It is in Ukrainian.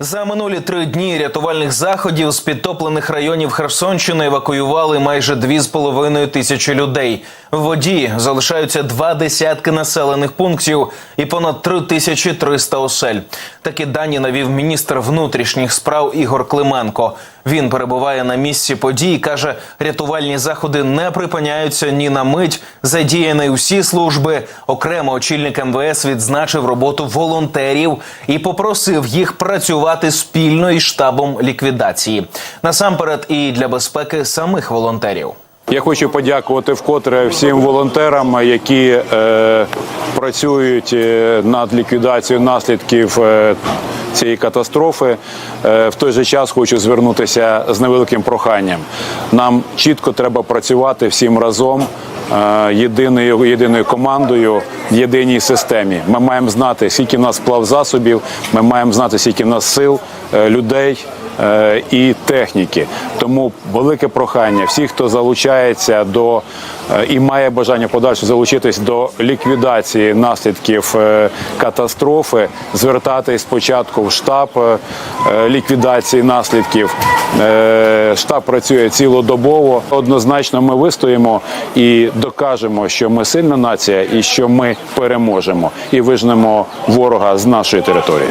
За минулі три дні рятувальних заходів з підтоплених районів Херсонщини евакуювали майже дві з половиною тисячі людей. В воді залишаються два десятки населених пунктів і понад три тисячі триста осель. Такі дані навів міністр внутрішніх справ Ігор Клименко. Він перебуває на місці подій. каже, рятувальні заходи не припиняються ні на мить. Задіяні усі служби. Окремо очільник МВС відзначив роботу волонтерів і попросив їх працювати спільно із штабом ліквідації. Насамперед, і для безпеки самих волонтерів. Я хочу подякувати вкотре всім волонтерам, які е, працюють е, над ліквідацією наслідків е, цієї катастрофи. Е, в той же час хочу звернутися з невеликим проханням. Нам чітко треба працювати всім разом. е, Єдиною єдиною командою єдиній системі. Ми маємо знати, скільки в нас плав засобів, ми маємо знати, скільки в нас сил, е, людей е, і техніки. Тому велике прохання всіх, хто залучається до е, і має бажання подальше залучитись до ліквідації наслідків катастрофи, звертатись спочатку в штаб ліквідації наслідків. Штаб працює цілодобово. Однозначно, ми вистоїмо і докажемо, що ми сильна нація і що переможемо і вижнемо ворога з нашої території.